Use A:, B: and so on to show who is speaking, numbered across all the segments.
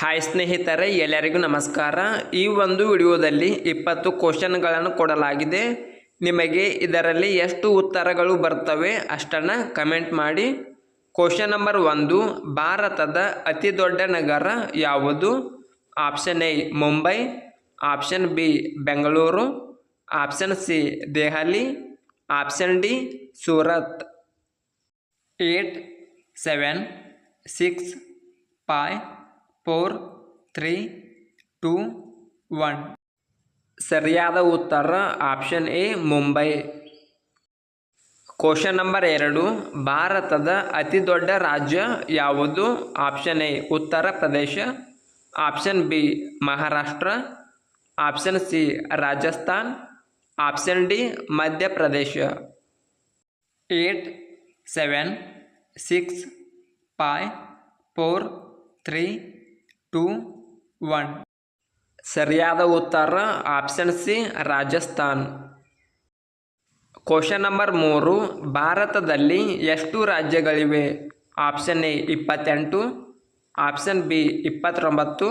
A: Hi ಸ್ನೇಹಿತರೆ, ಎಲ್ಲರಿಗೂ ನಮಸ್ಕಾರ. ಈ ಒಂದು ವಿಡಿಯೋದಲ್ಲಿ ಇಪ್ಪತ್ತು ಕ್ವಶನ್ಗಳನ್ನು ಕೊಡಲಾಗಿದೆ. ನಿಮಗೆ ಇದರಲ್ಲಿ ಎಷ್ಟು ಉತ್ತರಗಳು ಬರ್ತವೆ ಅಷ್ಟನ್ನು ಕಮೆಂಟ್ ಮಾಡಿ. ಕ್ವಶನ್ ನಂಬರ್ ಒಂದು, ಭಾರತದ ಅತಿ ದೊಡ್ಡ ನಗರ ಯಾವುದು? Option A, Mumbai. Option B, Bengaluru. Option C, Delhi. Option D, Surat. Eight, seven, six five four three two one ಸರಿಯಾದ ಉತ್ತರ option A Mumbai question number ಎರಡು, ಭಾರತದ ಅತಿ ದೊಡ್ಡ ರಾಜ್ಯ ಯಾವುದು? Option A Uttar Pradesh. Option B Maharashtra. Option C Rajasthan. Option D Madhya Pradesh eight seven six five four three two one ಸರಿಯಾದ ಉತ್ತರ option C Rajasthan. Question number ಮೂರು, ಭಾರತದಲ್ಲಿ ಎಷ್ಟು ರಾಜ್ಯಗಳಿವೆ? ಆಪ್ಷನ್ ಎ ಇಪ್ಪತ್ತೆಂಟು. ಆಪ್ಷನ್ ಬಿ ಇಪ್ಪತ್ತೊಂಬತ್ತು.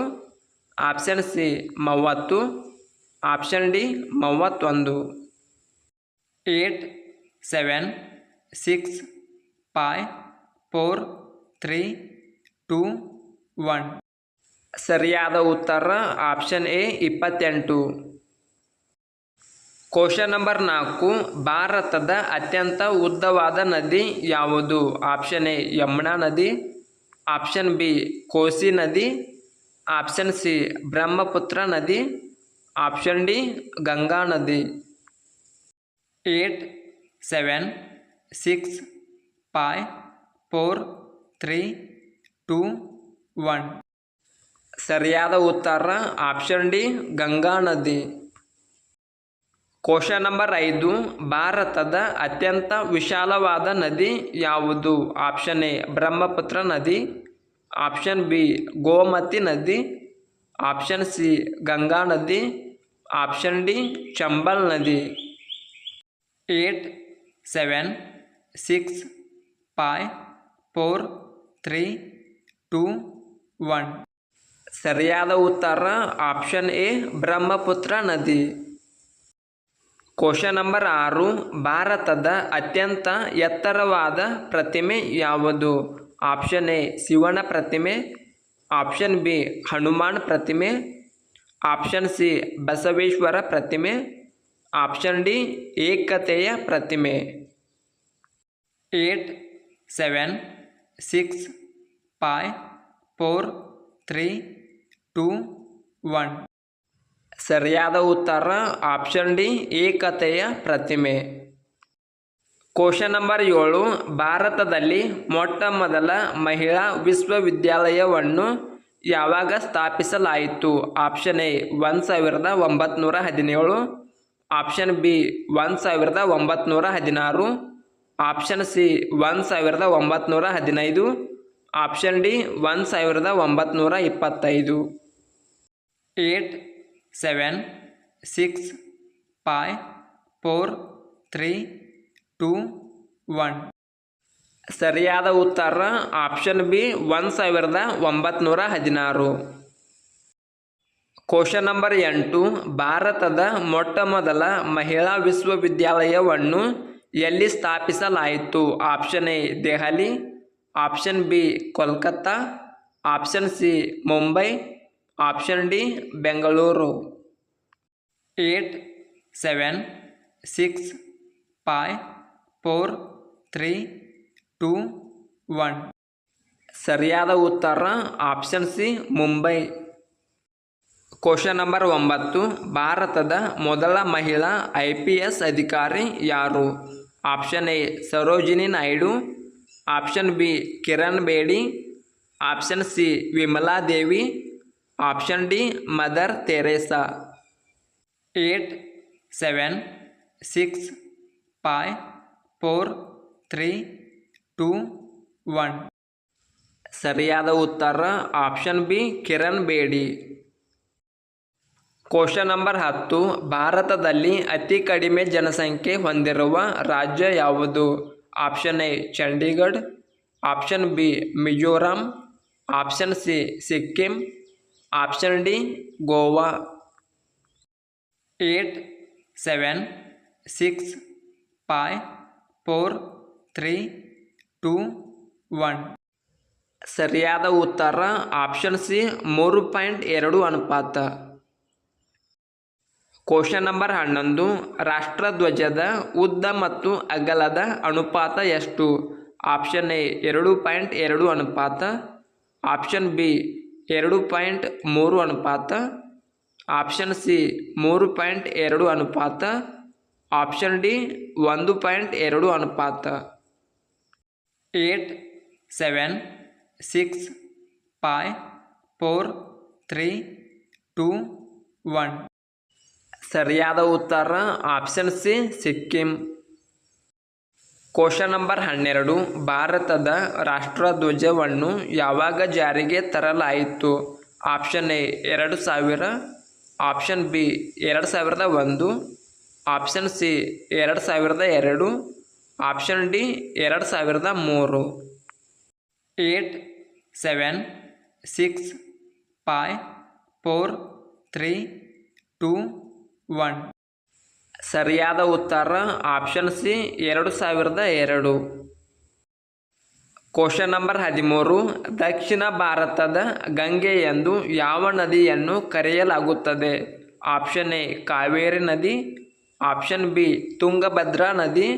A: Option C ಮೂವತ್ತು. Option D ಮೂವತ್ತೊಂದು. Eight seven six five four three two one ಸರಿಯಾದ ಉತ್ತರ ಆಪ್ಷನ್ ಎ, ಇಪ್ಪತ್ತೆಂಟು. ಕ್ವಶನ್ ನಂಬರ್ ನಾಲ್ಕು, ಭಾರತದ ಅತ್ಯಂತ ಉದ್ದವಾದ ನದಿ ಯಾವುದು? ಆಪ್ಷನ್ ಎ, ಯಮುನಾ ನದಿ. ಆಪ್ಷನ್ ಬಿ, ಕೋಸಿ ನದಿ. ಆಪ್ಷನ್ ಸಿ, ಬ್ರಹ್ಮಪುತ್ರ ನದಿ. ಆಪ್ಷನ್ ಡಿ, ಗಂಗಾ ನದಿ. Eight, seven, six five four, three, two, one. ಸರಿಯಾದ ಉತ್ತರ ಆಪ್ಷನ್ ಡಿ, ಗಂಗಾ ನದಿ. ಕ್ವಶನ್ ನಂಬರ್ ಐದು, ಭಾರತದ ಅತ್ಯಂತ ವಿಶಾಲವಾದ ನದಿ ಯಾವುದು? ಆಪ್ಷನ್ ಎ, ಬ್ರಹ್ಮಪುತ್ರ ನದಿ. ಆಪ್ಷನ್ ಬಿ, ಗೋಮತಿ ನದಿ. ಆಪ್ಷನ್ ಸಿ, ಗಂಗಾ ನದಿ. ಆಪ್ಷನ್ ಡಿ, ಚಂಬಲ್ ನದಿ. Eight, seven, six five four, three, two, one. ಸರಿಯಾದ ಉತ್ತರ ಆಪ್ಷನ್ ಎ, ಬ್ರಹ್ಮಪುತ್ರ ನದಿ. ಕ್ವಶನ್ ನಂಬರ್ ಆರು, ಭಾರತದ ಅತ್ಯಂತ ಎತ್ತರವಾದ ಪ್ರತಿಮೆ ಯಾವುದು? ಆಪ್ಷನ್ ಎ, ಶಿವನ ಪ್ರತಿಮೆ. ಆಪ್ಷನ್ ಬಿ, ಹನುಮಾನ್ ಪ್ರತಿಮೆ. ಆಪ್ಷನ್ ಸಿ, ಬಸವೇಶ್ವರ ಪ್ರತಿಮೆ. ಆಪ್ಷನ್ ಡಿ, ಏಕತೆಯ ಪ್ರತಿಮೆ. Eight seven six five four three two one. ಸರಿಯಾದ ಉತ್ತರ ಆಪ್ಷನ್ ಡಿ, ಏಕತೆಯ ಪ್ರತಿಮೆ. ಕ್ವಶನ್ ನಂಬರ್ ಏಳು, ಭಾರತದಲ್ಲಿ ಮೊಟ್ಟ ಮೊದಲ ಮಹಿಳಾ ವಿಶ್ವವಿದ್ಯಾಲಯವನ್ನು ಯಾವಾಗ ಸ್ಥಾಪಿಸಲಾಯಿತು? ಆಪ್ಷನ್ ಎ, ಒಂದು ಸಾವಿರದ ಒಂಬತ್ನೂರ ಹದಿನೇಳು. ಆಪ್ಷನ್ ಬಿ, ಒಂದು ಸಾವಿರದ ಒಂಬತ್ನೂರ ಹದಿನಾರು. ಆಪ್ಷನ್ ಸಿ, ಒಂದು ಸಾವಿರದ ಒಂಬತ್ನೂರ ಹದಿನೈದು. ಆಪ್ಷನ್ ಡಿ, ಒಂದು ಸಾವಿರದ ಒಂಬತ್ನೂರ ಇಪ್ಪತ್ತೈದು. Eight seven six five four three two one. ಸರಿಯಾದ ಉತ್ತರ ಆಪ್ಷನ್ ಬಿ ಒಂದು ಸಾವಿರದ ಒಂಬತ್ನೂರ ಹದಿನಾರು. ಕ್ವಶನ್ ನಂಬರ್ ಎಂಟು, ಭಾರತದ ಮೊಟ್ಟ ಮೊದಲ ಮಹಿಳಾ ವಿಶ್ವವಿದ್ಯಾಲಯವನ್ನು ಎಲ್ಲಿ ಸ್ಥಾಪಿಸಲಾಯಿತು? Option A, Delhi. Option B, Kolkata. Option C, Mumbai. Option D Bengaluru eight seven six five four three two one ಸರಿಯಾದ ಉತ್ತರ option C Mumbai question number ಒಂಬತ್ತು, ಭಾರತದ ಮೊದಲ ಮಹಿಳಾ ಐ ಪಿ ಎಸ್ ಅಧಿಕಾರಿ ಯಾರು? Option A Sarojini Naidu. Option B Kiran Bedi. Option C Vimala Devi. Option D Mother Teresa eight seven six five four three two one ಸರಿಯಾದ ಉತ್ತರ option B Kiran Bedi. Question number ಹತ್ತು, ಭಾರತದಲ್ಲಿ ಅತಿ ಕಡಿಮೆ ಜನಸಂಖ್ಯೆ ಹೊಂದಿರುವ ರಾಜ್ಯ ಯಾವುದು? Option A Chandigarh. Option B Mizoram. Option C Sikkim. Option D Goa eight seven six five four three two one ಸರಿಯಾದ ಉತ್ತರ ಆಪ್ಷನ್ ಸಿ ಮೂರು ಪಾಯಿಂಟ್ ಎರಡು ಅನುಪಾತ. ಕ್ವಶನ್ ನಂಬರ್ ಹನ್ನೊಂದು, ರಾಷ್ಟ್ರಧ್ವಜದ ಉದ್ದ ಮತ್ತು ಅಗಲದ ಅನುಪಾತ ಎಷ್ಟು? ಆಪ್ಷನ್ ಎ ಎರಡು ಪಾಯಿಂಟ್ ಎರಡು ಅನುಪಾತ. ಆಪ್ಷನ್ ಬಿ ಎರಡು ಪಾಯಿಂಟ್ ಮೂರು ಅನುಪಾತ. ಆಪ್ಷನ್ ಸಿ ಮೂರು ಪಾಯಿಂಟ್ ಎರಡು ಅನುಪಾತ. ಆಪ್ಷನ್ ಡಿ ಒಂದು ಪಾಯಿಂಟ್ ಎರಡು ಅನುಪಾತ. Eight, seven, six five four, three, two, one. ಸರಿಯಾದ ಉತ್ತರ option C Sikkim. Question number ಹನ್ನೆರಡು, ಭಾರತದ ರಾಷ್ಟ್ರಧ್ವಜವನ್ನು ಯಾವಾಗ ಜಾರಿಗೆ ತರಲಾಯಿತು? ಆಪ್ಷನ್ ಎ, ಎರಡು ಸಾವಿರ. ಆಪ್ಷನ್ ಬಿ, ಎರಡು ಸಾವಿರದ ಒಂದು. ಆಪ್ಷನ್ ಸಿ, ಎರಡು ಸಾವಿರದ ಎರಡು. ಆಪ್ಷನ್ ಡಿ, ಎರಡು ಸಾವಿರದ ಮೂರು. Eight, seven, six five four, three, two, one. ಸರಿಯಾದ ಉತ್ತರ ಆಪ್ಷನ್ ಸಿ, ಎರಡು ಸಾವಿರದ ಎರಡು. ಕ್ವಶನ್ ನಂಬರ್ ಹದಿಮೂರು, ದಕ್ಷಿಣ ಭಾರತದ ಗಂಗೆ ಎಂದು ಯಾವ ನದಿಯನ್ನು ಕರೆಯಲಾಗುತ್ತದೆ? ಆಪ್ಷನ್ ಎ, ಕಾವೇರಿ ನದಿ. ಆಪ್ಷನ್ ಬಿ, ತುಂಗಭದ್ರಾ ನದಿ.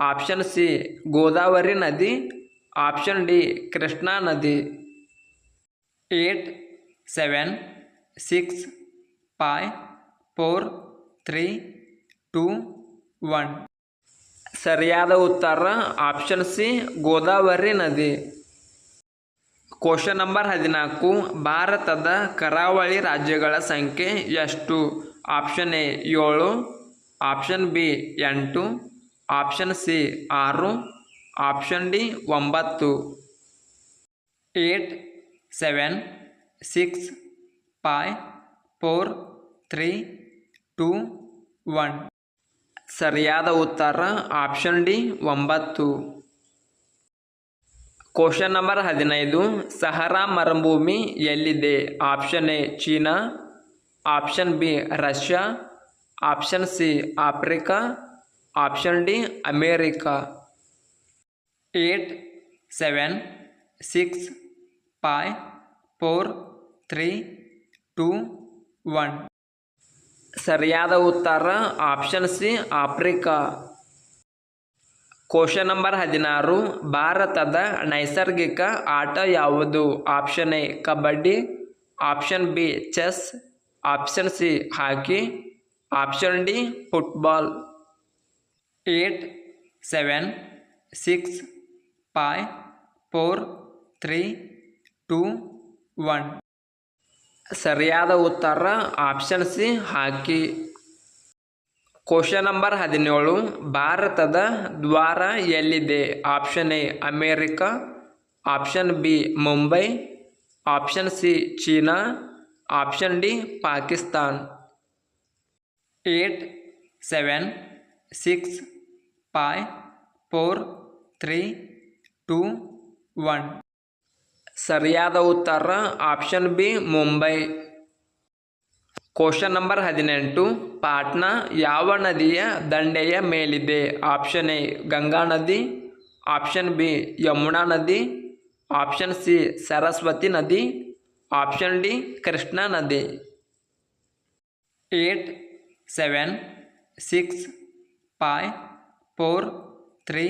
A: ಆಪ್ಷನ್ ಸಿ, ಗೋದಾವರಿ ನದಿ. ಆಪ್ಷನ್ ಡಿ, ಕೃಷ್ಣಾ ನದಿ. Eight, seven, six five four, three two one. ಸರಿಯಾದ ಉತ್ತರ ಆಪ್ಷನ್ ಸಿ, ಗೋದಾವರಿ ನದಿ. ಕ್ವಶನ್ ನಂಬರ್ ಹದಿನಾಲ್ಕು, ಭಾರತದ ಕರಾವಳಿ ರಾಜ್ಯಗಳ ಸಂಖ್ಯೆ ಎಷ್ಟು? ಆಪ್ಷನ್ ಎ, ಏಳು. ಆಪ್ಷನ್ ಬಿ, ಎಂಟು. ಆಪ್ಷನ್ ಸಿ, ಆರು. ಆಪ್ಷನ್ ಡಿ, ಒಂಬತ್ತು. Eight, seven, six five four, three, two, one. ಸರಿಯಾದ ಉತ್ತರ ಆಪ್ಷನ್ ಡಿ ಒಂಬತ್ತು. ಕ್ವಶನ್ ನಂಬರ್ ಹದಿನೈದು. ಸಹರಾ ಮರುಭೂಮಿ ಎಲ್ಲಿದೆ? Option A China. Option B Russia. Option C Africa. Option D America. Eight seven six five four three two one ಸರಿಯಾದ ಉತ್ತರ option C, Africa. Question number ಹದಿನಾರು, ಭಾರತದ ನೈಸರ್ಗಿಕ ಆಟ ಯಾವುದು? Option A, kabaddi. Option B, chess. Option C, hockey. Option D, football. Eight, seven, six five four, three, two, one. ಸರಿಯಾದ ಉತ್ತರ option C hockey. Question number ಹದಿನೇಳು, ಭಾರತದ ದ್ವಾರ ಎಲ್ಲಿದೆ? Option A America. Option B Mumbai. Option C China. Option D Pakistan. Eight seven six five four three two one ಸರಿಯಾದ ಉತ್ತರ option B, Mumbai. Question number ಹದಿನೆಂಟು. ಪಾಟ್ನಾ ಯಾವ ನದಿಯ ದಂಡೆಯ ಮೇಲಿದೆ? ಆಪ್ಷನ್ ಎ ಗಂಗಾ ನದಿ. ಆಪ್ಷನ್ ಬಿ ಯಮುನಾ ನದಿ. ಆಪ್ಷನ್ ಸಿ ಸರಸ್ವತಿ ನದಿ. ಆಪ್ಷನ್ ಡಿ ಕೃಷ್ಣಾ ನದಿ. Eight seven six five four three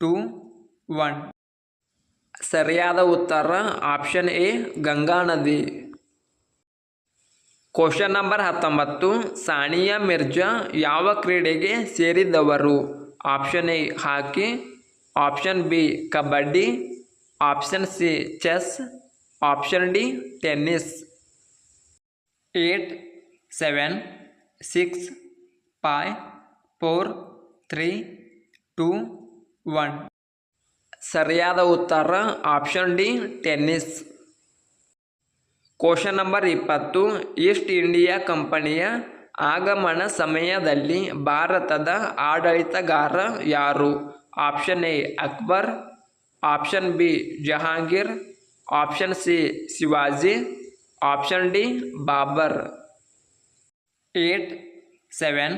A: two one ಸರಿಯಾದ ಉತ್ತರ ಆಪ್ಷನ್ ಎ, ಗಂಗಾ ನದಿ. ಕ್ವಶನ್ ನಂಬರ್ ಹತ್ತೊಂಬತ್ತು, ಸಾನಿಯಾ ಮಿರ್ಜಾ ಯಾವ ಕ್ರೀಡೆಗೆ ಸೇರಿದವರು? Option A, hockey. Option B, kabaddi. Option C, chess. Option D, tennis. Eight seven six five four three two one ಸರಿಯಾದ ಉತ್ತರ option D, tennis. Question number ಇಪ್ಪತ್ತು. ಈಸ್ಟ್ ಇಂಡಿಯಾ ಕಂಪನಿಯ ಆಗಮನ ಸಮಯದಲ್ಲಿ ಭಾರತದ ಆಡಳಿತಗಾರ ಯಾರು? Option A, Akbar. Option B, Jahangir. Option C, Shivaji. Option D, Babur. Eight seven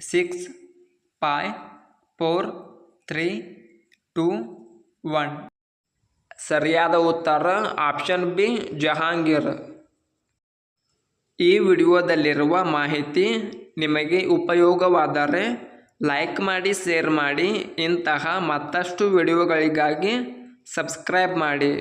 A: six five four three two one. ಸರಿಯಾದ ಉತ್ತರ ಆಪ್ಷನ್ ಬಿ, ಜಹಾಂಗೀರ್. ಈ ವಿಡಿಯೋದಲ್ಲಿರುವ ಮಾಹಿತಿ ನಿಮಗೆ ಉಪಯೋಗವಾದರೆ ಲೈಕ್ ಮಾಡಿ, ಶೇರ್ ಮಾಡಿ. ಇಂತಹ ಮತ್ತಷ್ಟು ವಿಡಿಯೋಗಳಿಗಾಗಿ ಸಬ್ಸ್ಕ್ರೈಬ್ ಮಾಡಿ.